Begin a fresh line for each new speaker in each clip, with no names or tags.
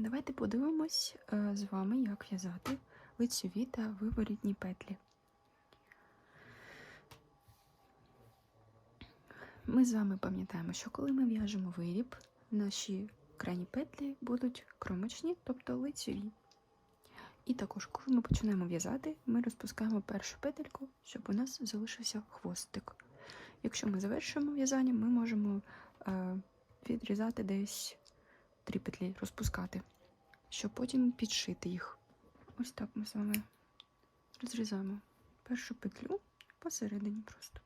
Давайте подивимось е, з вами, як в'язати лицьові та виворітні петлі. Ми з вами пам'ятаємо, що коли ми в'яжемо виріб, наші крайні петлі будуть кромочні, тобто лицьові. І також, коли ми починаємо в'язати, ми розпускаємо першу петельку, щоб у нас залишився хвостик. Якщо ми завершуємо в'язання, ми можемо е, відрізати десь три петлі, розпускати, щоб потім підшити їх. Ось так ми з вами розрізаємо першу петлю посередині просто.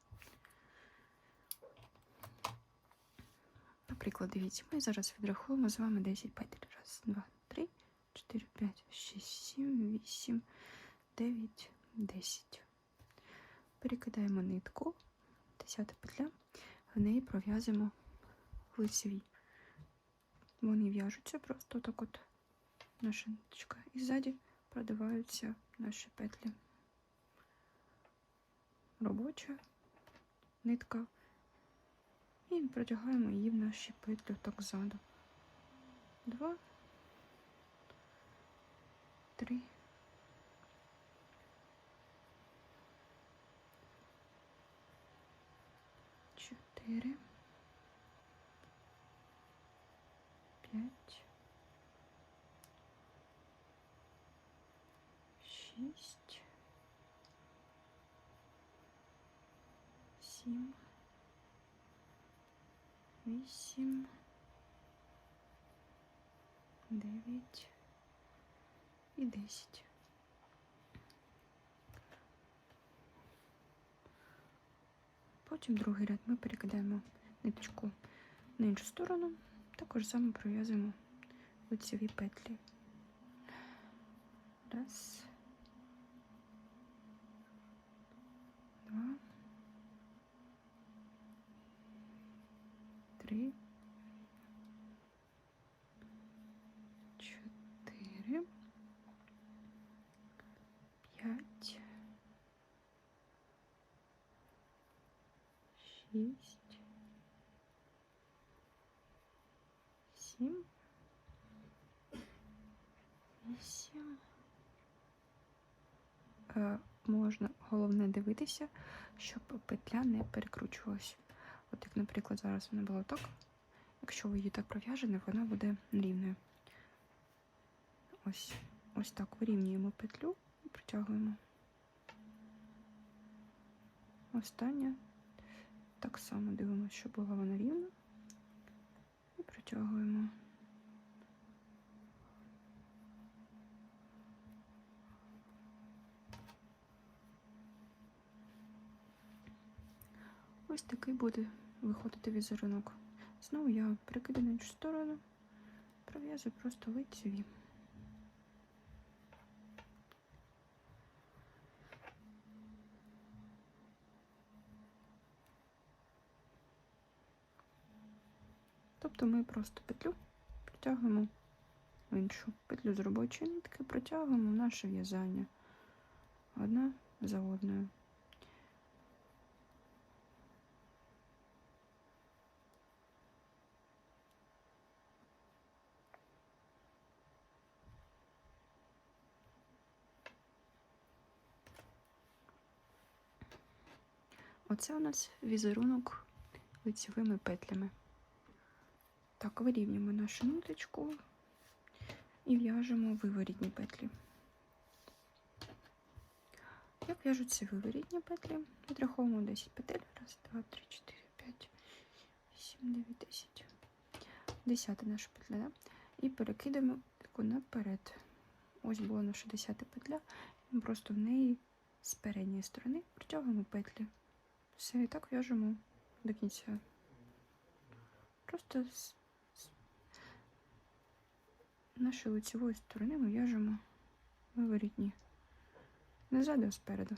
Наприклад, дивіться, ми зараз відрахуємо з вами 10 петель. Раз, два, три, чотири, п'ять, шість, сім, вісім, дев'ять, десять. Перекидаємо нитку, десята петля, в неї пров'язуємо лицеві. Вони в'яжуться просто так от наша ниточка. І ззаді продаваються наші петлі. Робоча нитка. І протягаємо її в наші петлі так ззаду. Два, три. Чотири. П'ять. Шість. Сім. Вісім. Дев'ять. І десять. Потім другий ряд ми перекидаємо ниточку на іншу сторону. Також саме пров'язуємо лицеві петлі. Раз. Два. Три. Чотири. П'ять. Шість. Сім. Вісім. Е, можна головне дивитися, щоб петля не перекручувалась. От як, наприклад, зараз вона була так. Якщо ви її так пров'яжете, вона буде рівною. Ось, ось так вирівнюємо петлю і притягуємо. Остання. Так само дивимося, щоб була вона рівна. Протягуємо. Ось такий буде виходити візерунок. Знову я перекидаю на іншу сторону, пров'язую просто лицеві. Тобто ми просто петлю протягуємо в іншу петлю з робочої нитки, протягуємо наше в'язання одна за одною. Оце у нас візерунок лицевими петлями. Так, вирівнюємо нашу ниточку і в'яжемо виворітні петлі. Як в'яжуться виворітні петлі? Відраховуємо 10 петель. Раз, два, три, чотири, п'ять, вісім, дев'ять, десять. Десята наша петля. Да? І перекидаємо таку наперед. Ось була наша десята петля. Ми просто в неї з передньої сторони притягуємо петлі. Все, і так в'яжемо до кінця. Просто з нашої лицевої сторони ми в'яжемо виворітні. Не ззаду, а спереду.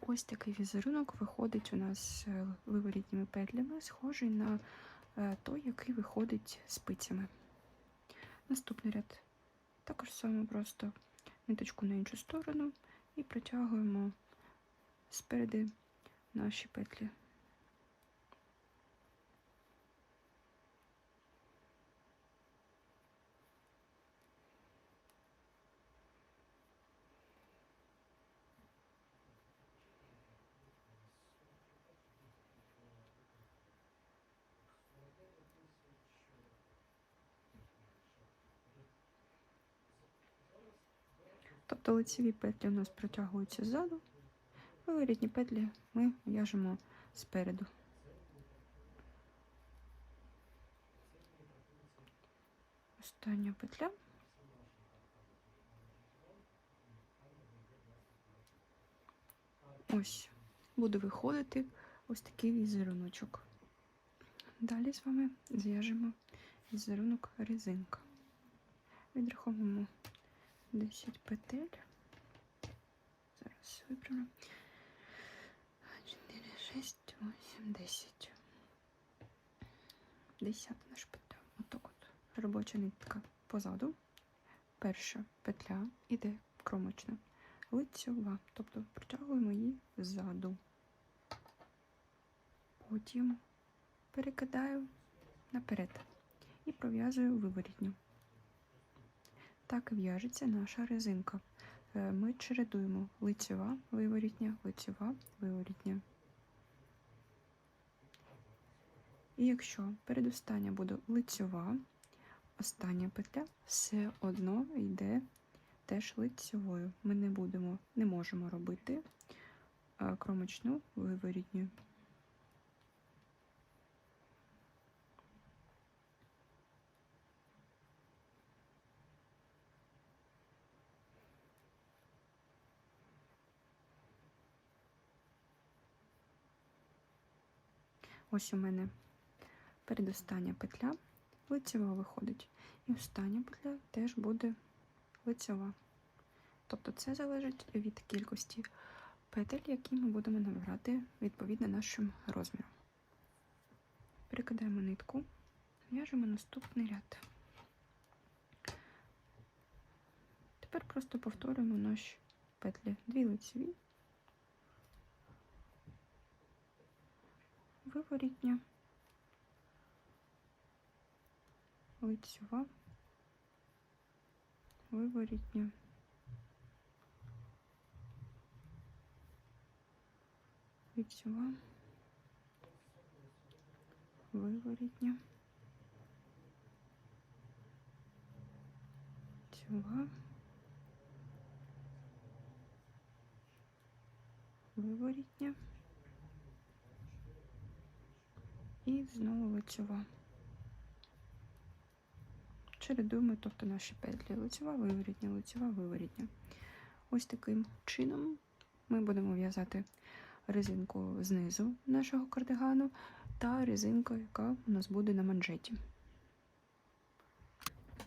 Ось такий візерунок виходить у нас з виворітніми петлями, схожий на е, той, який виходить спицями. Наступний ряд також саме просто ниточку на іншу сторону і протягуємо спереди наші петлі. Тобто лицеві петлі у нас протягуються ззаду, виворітні петлі ми в'яжемо спереду. Остання петля. Ось буде виходити ось такий візеруночок. Далі з вами зв'яжемо візерунок резинка. Відраховуємо 10 петель. Зараз виправлю. 4, 6, 8, 10. 10 наш петля. Отак от. Робоча нитка позаду. Перша петля іде кромочна. Лицьова, тобто протягуємо її ззаду. Потім перекидаю наперед і пров'язую виворітню. Так в'яжеться наша резинка. Е, Ми чередуємо лицьова, виворітня, лицьова, виворітня. І якщо передостання буде лицьова, остання петля все одно йде теж лицьовою. Ми не будемо, не можемо робити е, кромочну виворітню. Ось у мене передостання петля лицьова виходить. І остання петля теж буде лицьова. Тобто це залежить від кількості петель, які ми будемо набирати відповідно нашим розмірам. Перекидаємо нитку, в'яжемо наступний ряд. Тепер просто повторюємо наші петлі. Дві лицеві, виворітня, лицьова, виворітня. Лицьова, виворітня, лицьова, виворітня. І знову лицьова. Чередуємо, тобто наші петлі лицьова, виворітня, лицьова, виворітня. Ось таким чином ми будемо в'язати резинку знизу нашого кардигану та резинку, яка у нас буде на манжеті.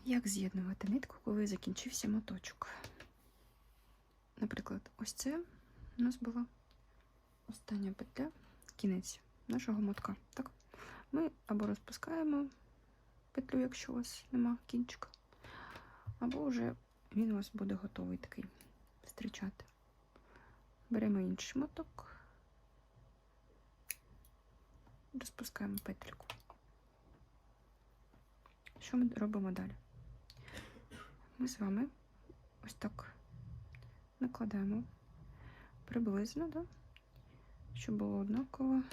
Як з'єднувати нитку, коли закінчився моточок? Наприклад, ось це у нас була остання петля, кінець нашого мотка. Так? Ми або розпускаємо петлю, якщо у вас нема кінчика, або вже він у вас буде готовий такий зустрічати. Беремо інший моток, розпускаємо петельку. Що ми робимо далі? Ми з вами ось так накладаємо приблизно, да? щоб було однаково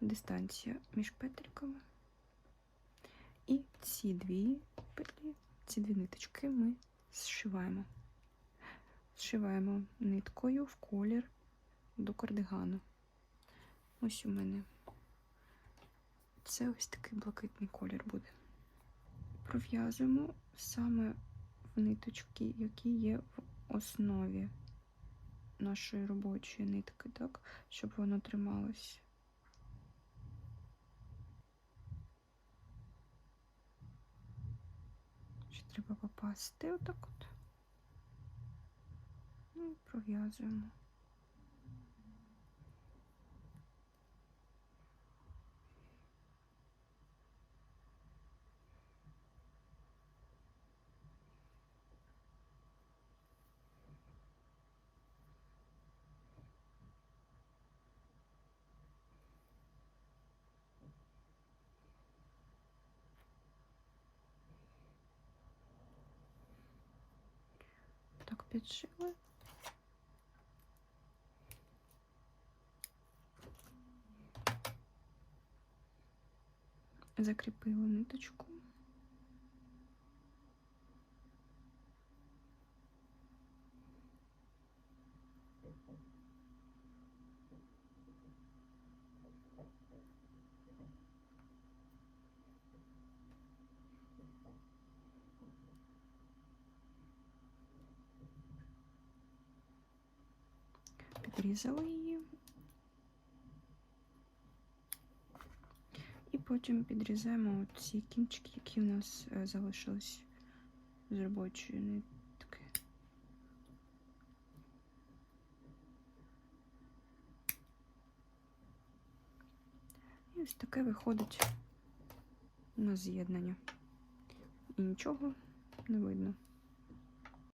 дистанція між петельками. І ці дві петлі, ці дві ниточки ми зшиваємо. Зшиваємо ниткою в колір до кардигану. Ось у мене це ось такий блакитний колір буде. Пров'язуємо саме в ниточки, які є в основі нашої робочої нитки, так, щоб воно трималось. Треба попасти отак от. Ну і пров'язуємо. підшила. закрепила ниточку. Підрізали її. І потім підрізаємо ці кінчики, які у нас е, залишились з робочої нитки. І ось таке виходить у нас з'єднання. І нічого не видно.